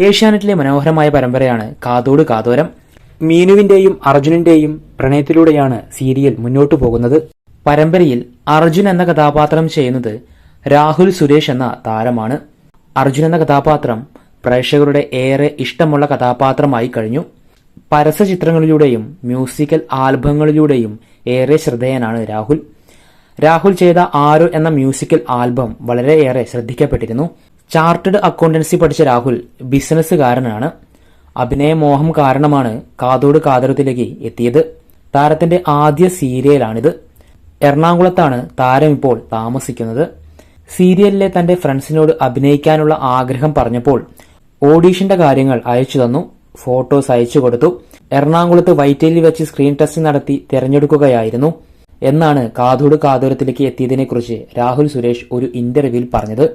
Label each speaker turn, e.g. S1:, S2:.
S1: ഏഷ്യാനെറ്റിലെ മനോഹരമായ പരമ്പരയാണ് കാതോട് കാതോരം. മീനുവിന്റെയും അർജുനന്റെയും പ്രണയത്തിലൂടെയാണ് സീരിയൽ മുന്നോട്ടു പോകുന്നത്. പരമ്പരയിൽ അർജുൻ എന്ന കഥാപാത്രം ചെയ്യുന്നത് രാഹുൽ സുരേഷ് എന്ന താരമാണ്. അർജുൻ എന്ന കഥാപാത്രം പ്രേക്ഷകരുടെ ഏറെ ഇഷ്ടമുള്ള കഥാപാത്രമായി കഴിഞ്ഞു. പരസ്യചിത്രങ്ങളിലൂടെയും മ്യൂസിക്കൽ ആൽബങ്ങളിലൂടെയും ഏറെ ശ്രദ്ധേയനാണ് രാഹുൽ. രാഹുൽ ചെയ്ത ആരോ എന്ന മ്യൂസിക്കൽ ആൽബം വളരെയേറെ ശ്രദ്ധിക്കപ്പെട്ടിരുന്നു. ചാർട്ടേഡ് അക്കൗണ്ടൻസി പഠിച്ച രാഹുൽ ബിസിനസ്സുകാരനാണ്. അഭിനയമോഹം കാരണമാണ് കാതോട് കാതരത്തിലേക്ക് എത്തിയത്. താരത്തിന്റെ ആദ്യ സീരിയലാണിത്. എറണാകുളത്താണ് താരം ഇപ്പോൾ താമസിക്കുന്നത്. സീരിയലിലെ തന്റെ ഫ്രണ്ട്സിനോട് അഭിനയിക്കാനുള്ള ആഗ്രഹം പറഞ്ഞപ്പോൾ ഓഡീഷന്റെ കാര്യങ്ങൾ അയച്ചു തന്നു ഫോട്ടോസ് അയച്ചു കൊടുത്തു. എറണാകുളത്ത് വൈറ്റേലിൽ വെച്ച് സ്ക്രീൻ ടെസ്റ്റ് നടത്തി തിരഞ്ഞെടുക്കുകയായിരുന്നു എന്നാണ് കാതോട് കാതോരത്തിലേക്ക് എത്തിയതിനെക്കുറിച്ച് രാഹുൽ സുരേഷ് ഒരു ഇന്റർവ്യൂവിൽ പറഞ്ഞത്.